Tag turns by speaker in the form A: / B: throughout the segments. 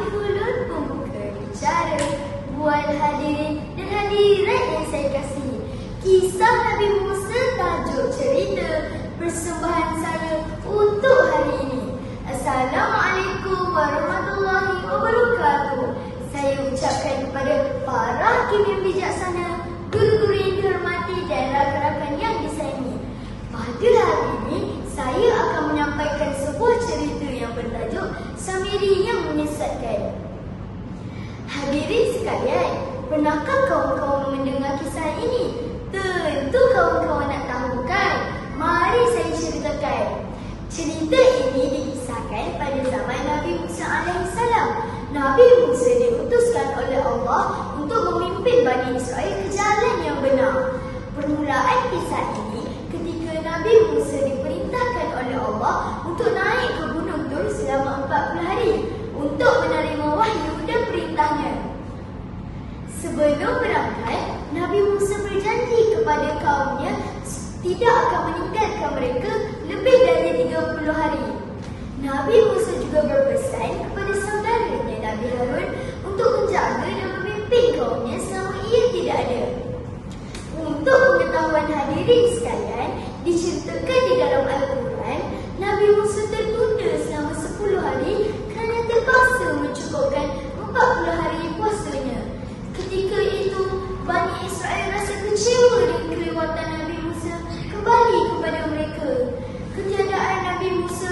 A: Kami ulun pembuka bicara Buat hadirin dan hadirat yang saya kasih. Kisah Nabi Musa tajuk cerita Persembahan saya untuk hari ini Assalamualaikum warahmatullahi wabarakatuh Saya ucapkan kepada para hakim yang bijaksana Guru-guru yang dihormati dan rakan-rakan yang disayangi Pada hari ini saya akan menyampaikan sebuah cerita yang bertajuk Samiri yang menyesatkan Hadirin sekalian, pernahkah kawan-kawan mendengar kisah ini? Tentu kawan-kawan nak tahu kan? Mari saya ceritakan. Cerita ini dikisahkan pada zaman Nabi Musa AS. Nabi Musa diutuskan oleh Allah untuk memimpin Bani Israel ke jalan yang benar. Permulaan kisah ini ketika Nabi Musa diperintahkan oleh Allah untuk naik ke Gunung Tur selama 40 hari untuk menerima wahyu dan perintahnya. Sebelum berangkat, Nabi Musa berjanji kepada kaumnya tidak akan meninggalkan mereka lebih dari 30 hari. Nabi Musa juga berpesan kepada saudaranya Nabi Harun untuk menjaga dan memimpin kaumnya selama ia tidak ada. Untuk pengetahuan hadirin sekalian, diceritakan di dalam Al-Quran, Nabi Musa tertunda selama 10 hari kerana terpaksa mencukupkan 40 hari puasanya. Ketika itu, Bani Israel rasa kecewa dengan kelewatan Nabi Musa kembali kepada mereka. Ketiadaan Nabi Musa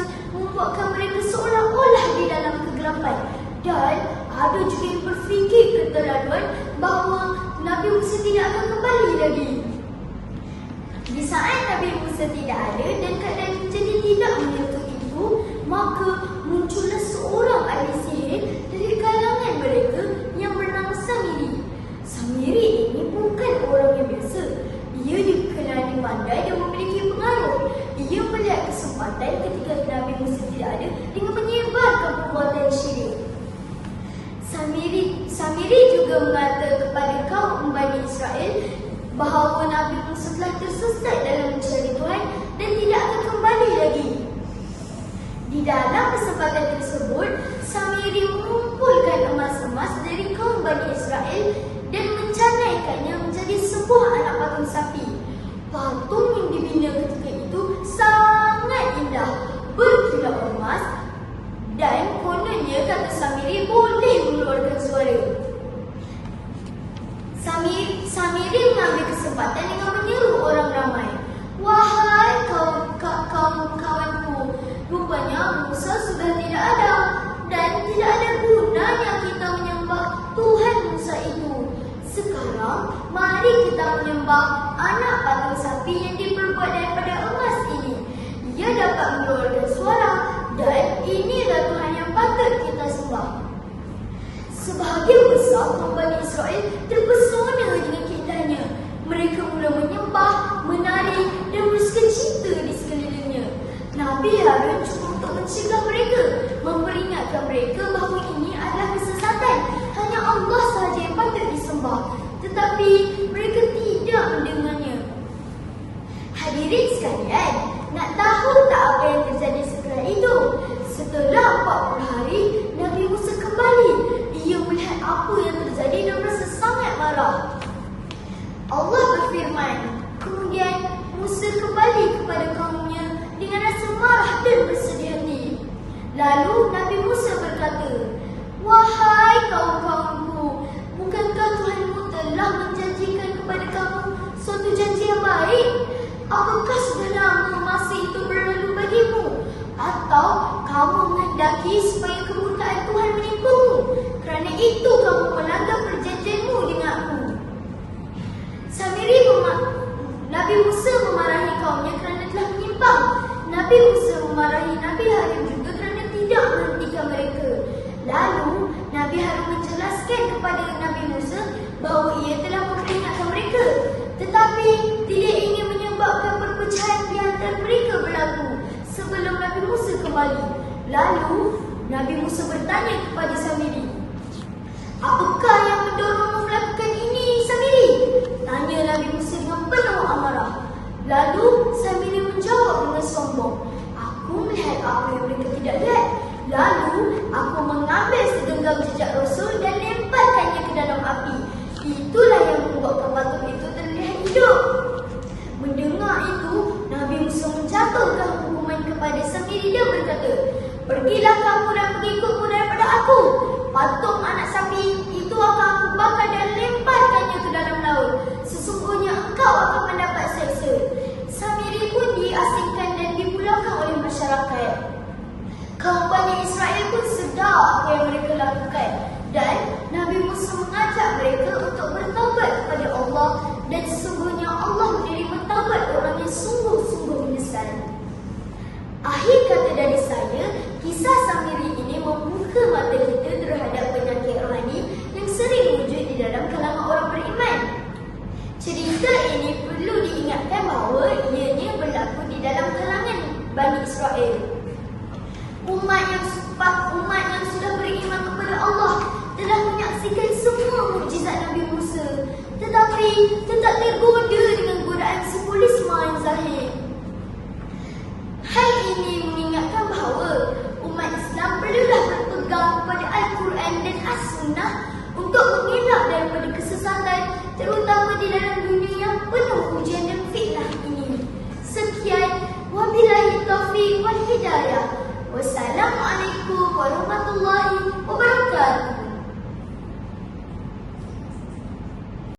A: membuatkan mereka seolah-olah di dalam kegelapan. Dan ada juga yang berfikir keterlaluan bahawa Nabi Musa tidak akan kembali lagi. Di saat Nabi Musa tidak ada dan keadaan menjadi tidak menyentuh itu, maka muncullah seorang ahli sihir dari kalangan mereka yang bernama Samiri. Samiri ini bukan orang yang biasa. Ia dikenali pandai dan memiliki pengaruh. Ia melihat kesempatan ketika Nabi Musa tidak ada dengan menyebarkan perbuatan syirik. Samiri, Samiri juga mengata kepada kaum Bani Israel bahawa Nabi Musa telah tersesat dalam mencari Tuhan dan tidak akan kembali lagi. Di dalam kesempatan tersebut, Samiri mengumpulkan emas-emas dari kaum Bani Israel dan mencanaikannya menjadi sebuah anak patung sapi. Patung yang dibina ketika itu sangat indah, berkilau emas dan kononnya kata Samiri boleh mengeluarkan suara. Samir, Samiri mengambil kesempatan dengan menyeru orang ramai. Wahai kaum ka, kaum kawanku, rupanya Musa sudah tidak ada dan tidak ada gunanya kita menyembah Tuhan Musa itu. Sekarang mari kita menyembah anak patung sapi yang diperbuat daripada emas ini. Ia dapat mengeluarkan suara dan inilah Tuhan yang patut kita sembah. Sebahagian besar kaum Israel terpesona dengan keindahannya. Mereka mula menyembah, menari dan bersuka cita di sekelilingnya. Nabi Harun cuba untuk mencegah mereka, memperingatkan mereka bahawa ini adalah kesesatan. Hanya Allah sahaja yang patut disembah. Tetapi mereka tidak mendengarnya. Hadirin sekalian, nak tahu tak apa yang terjadi setelah itu? Setelah 40 hari, Nabi Musa kembali. Ia melihat apa yang terjadi dan merasa sangat marah. Allah berfirman, kemudian Musa kembali kepada kaumnya dengan rasa marah dan bersedih hati. Lalu Nabi Musa berkata, Wahai kaum-kaumku, bukankah Tuhanmu telah menjanjikan kepada kamu suatu janji yang baik? Apakah lama masa itu berlalu bagimu? Atau kamu menghendaki supaya kemurkaan Tuhan menimpamu? Kerana itu kamu melanggar perjanjianmu dengan aku. Samiri mema- Nabi Musa memarahi kaumnya kerana telah menyimpang. Nabi Musa memarahi Nabi Harun juga kerana tidak menghentikan mereka. Lalu Nabi Harun menjelaskan kepada Nabi Musa bahawa sebelum Nabi Musa kembali. Lalu Nabi Musa bertanya kepada Samiri, "Apakah yang mendorongmu melakukan ini, Samiri?" Tanya Nabi Musa dengan penuh amarah. Lalu Samiri menjawab dengan sombong, "Aku melihat apa yang mereka tidak lihat." Lalu aku mengambil segenggam jejak dia berkata, Pergilah kamu dan mengikutmu daripada aku. Patung anak sapi itu akan saksikan semua mujizat Nabi Musa tetapi tetap tergoda dengan godaan si polis zahir. Hal ini mengingatkan bahawa umat Islam perlulah berpegang pada Al-Quran dan As-Sunnah untuk mengelak daripada kesesatan terutama